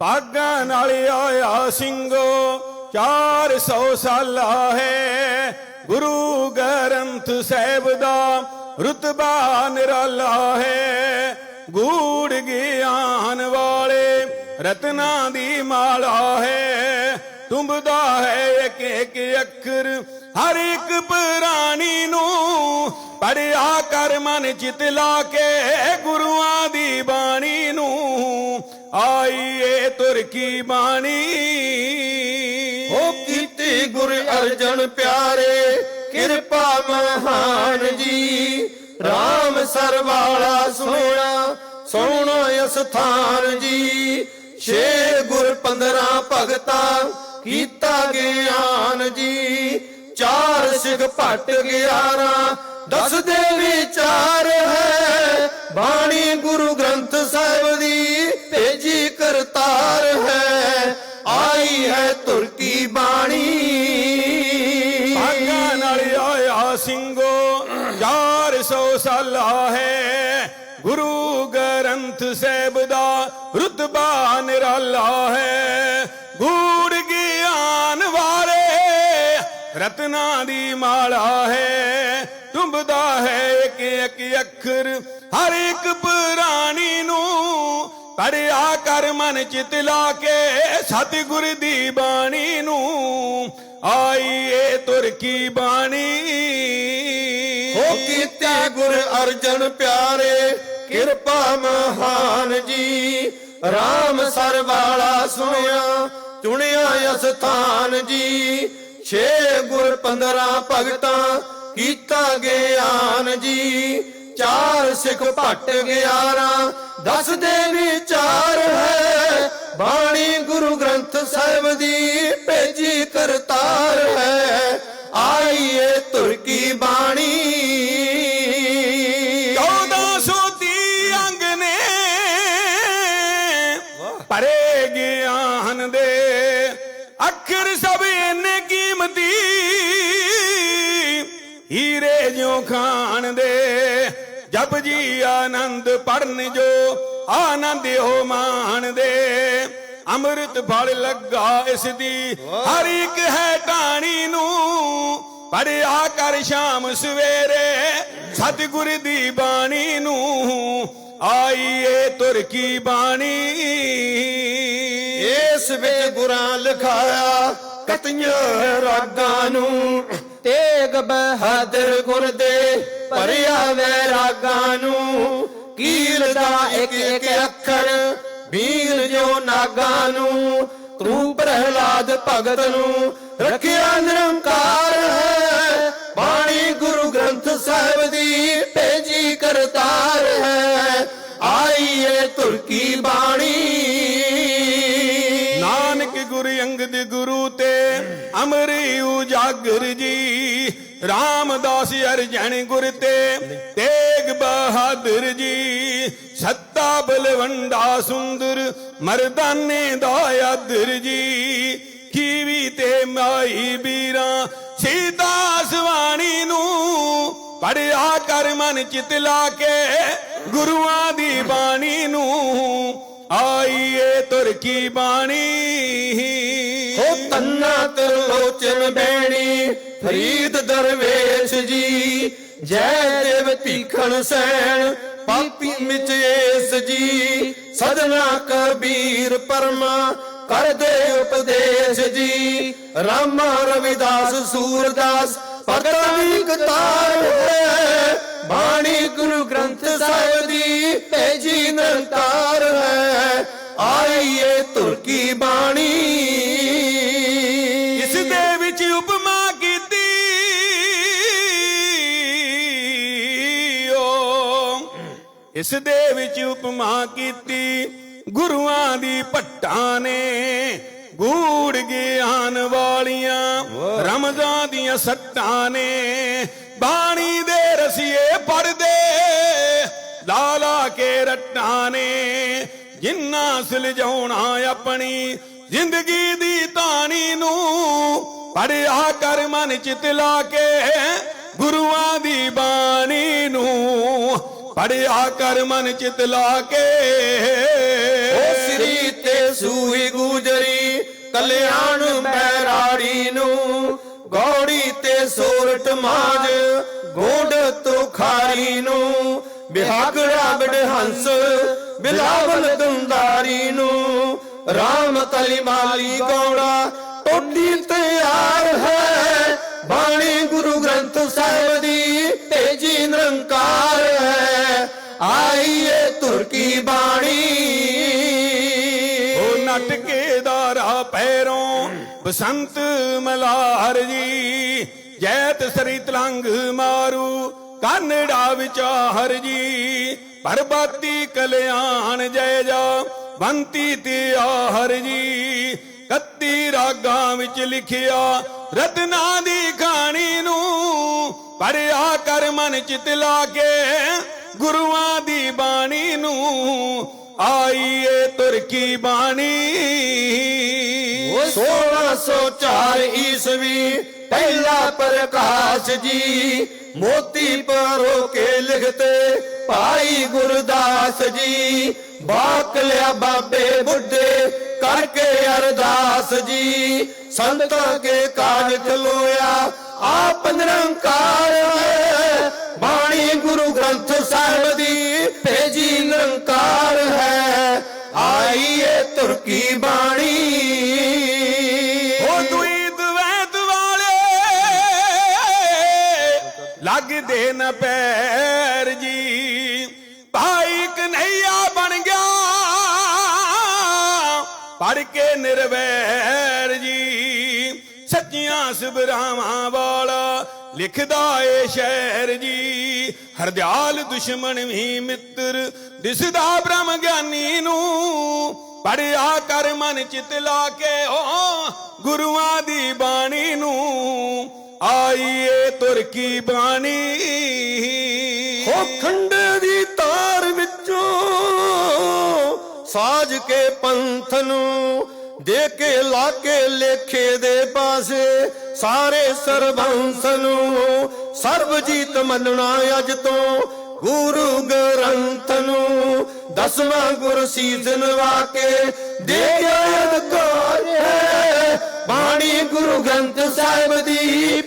ਪਾਗਾਂ ਨਾਲ ਆਇਆ ਸਿੰਘੋ 400 ਸਾਲਾ ਹੈ। ਗੁਰੂ ਗ੍ਰੰਥ ਸਾਹਿਬ ਦਾ ਰਤਬਾ ਨਿਰਾਲਾ ਹੈ। ਗੂੜ ਗਿਆਨ ਵਾਲੇ ਰਤਨਾ ਦੀ ਮਾਲਾ ਹੈ। ਤੁੰਬਦਾ ਹੈ ਇੱਕ ਇੱਕ ਅੱਖਰ, ਹਰ ਇੱਕ ਪ੍ਰਾਣੀ ਨੂੰ ਪੜਿਆ ਕਰ ਮਨ ਚਿਤ ਲਾ ਕੇ ਗੁਰੂਆਂ ਦੀ ਬਾਣੀ ਨੂੰ ਆਈਏ। ਤੁਰ ਕੀ ਬਾਣੀ? ਹੋ ਕੀਤੀ ਗੁਰ ਅਰਜਨ ਪਿਆਰੇ, ਕਿਰਪਾ ਮਹਾਨ ਜੀ। RAM ਸਰਵਾਲਾ ਸੋਹਣਾ ਸੋਹਣਾ ਅਸਥਾਨ ਜੀ। ਛੇ ਗੁਰ 15 ਭਗਤਾ ਕੀਤਾ ਗਿਆਨ ਜੀ। ਚਾਰ ਸਿਖ ਭੱਟ ਗਿਆਰਾਂ ਦਸ ਦੇ ਵਿਚਾਰ ਹੈ। ਬਾਣੀ ਗੁਰੂ ਗ੍ਰੰਥ ਸਾਹਿਬ ਦੀ ਭੇਜੀ ਕਰਤਾਰ ਹੈ, ਆਈ ਹੈ ਤੁਰਕੀ ਬਾਣੀ। ਭਾਗਾਂ ਨਾਲ ਆਇਆ ਸਿੰਘੋ 400 ਸਾਲਾ ਹੈ। ਗੁਰੂ ਗ੍ਰੰਥ ਸਾਹਿਬ ਦਾ ਰਤਬਾ ਨਿਰਾਲਾ ਹੈ। ਗੂੜ ਗਿਆਨ ਵਾਲੇ ਰਤਨਾ ਦੀ ਮਾਲਾ ਹੈ। ਤੁੰਬਦਾ ਹੈ ਇੱਕ ਇੱਕ ਅੱਖਰ, ਹਰ ਇੱਕ ਪ੍ਰਾਣੀ ਪੜਿਆ ਕਰ ਮਨ ਚਿਤ ਲਾ ਕੇ ਸਤਿਗੁਰ ਦੀ ਬਾਣੀ ਨੂੰ ਆਈ ਏ ਤੁਰ ਕੀ ਬਾਣੀ। ਹੋ ਕੀਤੇ ਗੁਰ ਅਰਜਨ ਪਿਆਰੇ, ਕਿਰਪਾ ਮਹਾਨ ਜੀ। RAM ਸਰਵਾਲਾ ਸੁਣਿਆ, ਚੁਣਿਆ ਅਸਥਾਨ ਜੀ। ਛੇ ਗੁਰ 15 ਭਗਤਾਂ ਕੀਤਾ ਗਿਆਨ ਜੀ। ਚਾਰ ਸਿੱਖ ਭੱਟ ਗਿਆਰਾਂ ਦਸ ਦੇ ਵਿਚਾਰ ਹੈ। ਬਾਣੀ ਗੁਰੂ ਗ੍ਰੰਥ ਸਾਹਿਬ ਦੀ ਭੇਜੀ ਕਰਤਾਰ ਹੈ। ਆਈਏ ਤੁਰ ਕੀ ਬਾਣੀ। 1430 ਅੰਗ ਨੇ ਪਰੇ ਗਿਆਨ ਦੇ। ਅੱਖਰ ਸਭ ਇੰਨੇ ਕੀਮਤੀ, ਹੀਰੇ ਜਿਉ ਖਾਨ ਦੇ। ਜਪ ਜੀ ਆਨੰਦ ਪੜਨ ਜੋ, ਆਨੰਦ ਹੋ ਮਾਣ ਦੇ। ਅੰਮ੍ਰਿਤ ਫਲ ਲੱਗਾ ਇਸ ਦੀ, ਹਰ ਇੱਕ ਹੈ ਟਾਣੀ ਨੂੰ। ਪੜਿਆ ਕਰ ਸ਼ਾਮ ਸਵੇਰੇ, ਸਤਿਗੁਰ ਦੀ ਬਾਣੀ ਨੂੰ। ਆਈਏ ਤੁਰ ਕੀ ਬਾਣੀ। ਇਸ ਵਿੱਚ ਗੁਰਾਂ ਲਿਖਾਇਆ ਕਤੀਆਂ ਰਾਗਾਂ ਨੂੰ। ਤੇਗ ਬਹਾਦਰ ਗੁਰ ਦੇ ਭਰਿਆ ਵੈਰਾਗਾਂ ਨੂੰ, ਕੀਲ ਦਾ ਇੱਕ ਇੱਕ ਅੱਖਰ, ਬੀਲ ਜੋ ਨਾਗਾਂ ਨੂੰ ਤੂੰ ਪ੍ਰਹਿਲਾਦ ਭਗਤ ਨੂੰ ਰੱਖਿਆ ਨਿਰੰਕਾਰ ਹੈ। ਬਾਣੀ ਗੁਰੂ ਗ੍ਰੰਥ ਸਾਹਿਬ ਦੀ ਭੇਜੀ ਕਰਤਾ ਰਾਮਦਾਸ ਅਰਜਨ ਗੁਰ ਤੇ ਤੇਗ ਬਹਾਦਰ ਜੀ, ਸੱਤਾ ਬਲਵੰਡਾ ਸੁੰਦਰ ਮਰਦਾਨੇ ਦਾ ਆਦਰ ਜੀ, ਕੀਵੀ ਤੇ ਮਾਈ ਬੀਰਾ ਸੀਤਾ ਸਵਾਣੀ ਨੂੰ ਪੜਿਆ ਕਰ ਮਨ ਚਿਤ ਲਾ ਕੇ ਗੁਰੂਆਂ ਦੀ ਬਾਣੀ ਨੂੰ ਆਈਏ ਤੁਰ ਕੀ ਬਾਣੀ। ਹੋ ਤੰਨਾ ਤਿਰਲੋਚਨ ਬੈਣੀ ਫਰੀਦ ਦਰਵੇਸ਼ ਜੀ। ਜੈ ਦੇਵ ਤੀਖਣ ਸੈਣ ਪਾਪੀ ਮਿਚ ਏਸ ਜੀ। ਸਦਨਾ ਕਬੀਰ ਪਰਮਾ ਕਰਦੇ ਉਪਦੇਸ਼ ਜੀ। ਰਾਮਾ ਰਵਿਦਾਸ ਸੂਰਦਾਸ, ਭਗਤਾਂ ਦੀ ਕਤਾਰ ਹੈ ਬਾਣੀ ਗੁਰੂ ਗ੍ਰੰਥ ਸਾਹਿਬ ਦੀ ਭੇਜੀ ਨਿਰੰਕਾਰ ਹੈ। ਆਈਏ ਤੁਰ ਬਾਣੀ। ਇਸ ਦੇ ਵਿੱਚ ਉਪਮਾ ਕੀਤੀ ਗੁਰੂਆਂ ਦੀ ਭੱਟਾਂ ਨੇ। ਗੂੜ ਗਿਆਨ ਵਾਲੀਆਂ ਰਮਜ਼ਾਂ ਦੀਆਂ ਸੱਟਾਂ ਨੇ। ਬਾਣੀ ਦੇ ਰਸੀਏ ਪੜਦੇ ਲਾਲਾ ਕੇ ਰੱਟਾਂ ਨੇ। ਜਿੰਨਾ ਸੁਲਝਾਉਣਾ ਆਪਣੀ ਜ਼ਿੰਦਗੀ ਦੀ ਤਾਣੀ ਨੂੰ ਪੜਿਆ ਕਰ ਮਨ ਚਿਤ ਲਾ ਕੇ ਗੁਰੂਆਂ ਦੀ ਬਾਣੀ ਨੂੰ। ਪੜਿਆ ਕਰ ਮਨ ਚਿਤ ਲਾ ਕੇ। ਓ ਤੇਰੀ ਤੇ ਸੂਈ ਗੁਜਰੀ ਕਲਿਆਣ ਬੈਰਾੜੀ ਨੂੰ, ਗੌੜੀ ਤੇ ਸੋਰਟ ਮਾਜ, ਗੋਡ ਤੁਖਾਰੀ ਨੂੰ ਬਿਹਾਗੜਾ ਬੜਹੰਸ ਬਿਲਾਵਲ ਦੁੰਦਾਰੀ ਨੂੰ, ਰਾਮ ਤਲੀ ਮਾਲੀ ਗੌੜਾ, ਟੋਡੀ ਤਿਆਰ ਬਸੰਤ ਮਲਾਰ ਜੀ, ਜੈਤ ਸਰੀ ਤਲੰਗ ਮਾਰੂ, ਕਾਨੜਾ ਵਿਚਾਰ ਜੀ। ਪਰਬਾਤੀ ਕਲਿਆਣ ਜੈ ਜਾ, ਬੰਤੀ ਤੇ ਆਹਰ ਜੀ। ਕੱਤੀ ਰਾਗਾਂ ਵਿੱਚ ਲਿਖਿਆ, ਰਤਨਾ ਦੀ ਕਹਾਣੀ ਨੂੰ ਪੜਿਆ ਕਰ ਮਨ ਚਿਤ ਲਾ ਕੇ ਗੁਰੂਆਂ ਦੀ ਬਾਣੀ ਨੂੰ ਆਈਏ ਤੁਰ ਕੀ ਬਾਣੀ। 1604 ਈਸਵੀ ਪਹਿਲਾ ਪ੍ਰਕਾਸ਼ ਜੀ ਮੋਤੀ ਪਰੋ ਕੇ ਲਿਖਤੇ ਭਾਈ ਗੁਰਦਾਸ ਜੀ, ਬਾਕ ਲਿਆ ਬਾਬੇ ਬੁੱਢੇ ਕਰਕੇ ਅਰਦਾਸ ਜੀ। ਸੰਤਾਂ ਕੇ ਕਾਜ ਖਲੋਇਆ ਆਪ ਨਿਰੰਕਾਰ ਹੈ। ਬਾਣੀ ਗੁਰੂ ਗ੍ਰੰਥ ਸਾਹਿਬ ਦੀ ਭੇਜੀ ਨਿਰੰਕਾਰ ਹੈ। ਆਈਏ ਤੁਰ ਕੀ ਬਾਣੀ ਉਹ ਦੁਈ ਦਵੈਤ ਵਾਲੇ ਲੱਗਦੇ ਨ ਪੈਰ ਜੀ। ਭਾਈ ਕਨਈਆ ਬਣ ਗਿਆ ਪੜ ਕੇ ਨਿਰਵੈਰ ਜੀ। ਸੱਚੀਆਂ ਸਬਰਾਵਾਂ ਵਾਲਾ ਲਿਖਦਾ ਏ ਸ਼ਹਿਰ ਜੀ। ਹਰਦਿਆਲ ਦੁਸ਼ਮਣ ਵੀ ਮਿੱਤਰ, ਦਿਸਦਾ ਬ੍ਰਹਮ ਗਿਆਨੀ ਨੂੰ। ਪੜਿਆ ਕਰ ਮਨ ਚਿਤ ਲਾ ਕੇ ਓ ਗੁਰੂਆਂ ਦੀ ਬਾਣੀ ਨੂੰ। ਆਈਏ ਤੁਰ ਕੀ ਬਾਣੀ। ਹੋ ਖੰਡੇ ਦੀ ਤਾਰ ਵਿੱਚੋਂ ਸਾਜ ਕੇ ਪੰਥ ਨੂੰ ਦੇ ਕੇ ਲਾ ਕੇ ਲੇਖੇ ਦੇ ਪਾਸੇ ਸਾਰੇ ਸਰਬੰਸ ਨੂੰ ਸਰਬਜੀਤ ਮੰਨਣਾ ਅੱਜ ਤੋਂ ਗੁਰੂ ਗ੍ਰੰਥ ਨੂੰ ਦਸਵਾਂ ਗੁਰ ਸੀਸ ਨਵਾ ਕੇ ਦੇ ਅਧਿਕਾਰ ਹੈ ਬਾਣੀ ਗੁਰੂ ਗ੍ਰੰਥ ਸਾਹਿਬ ਦੀ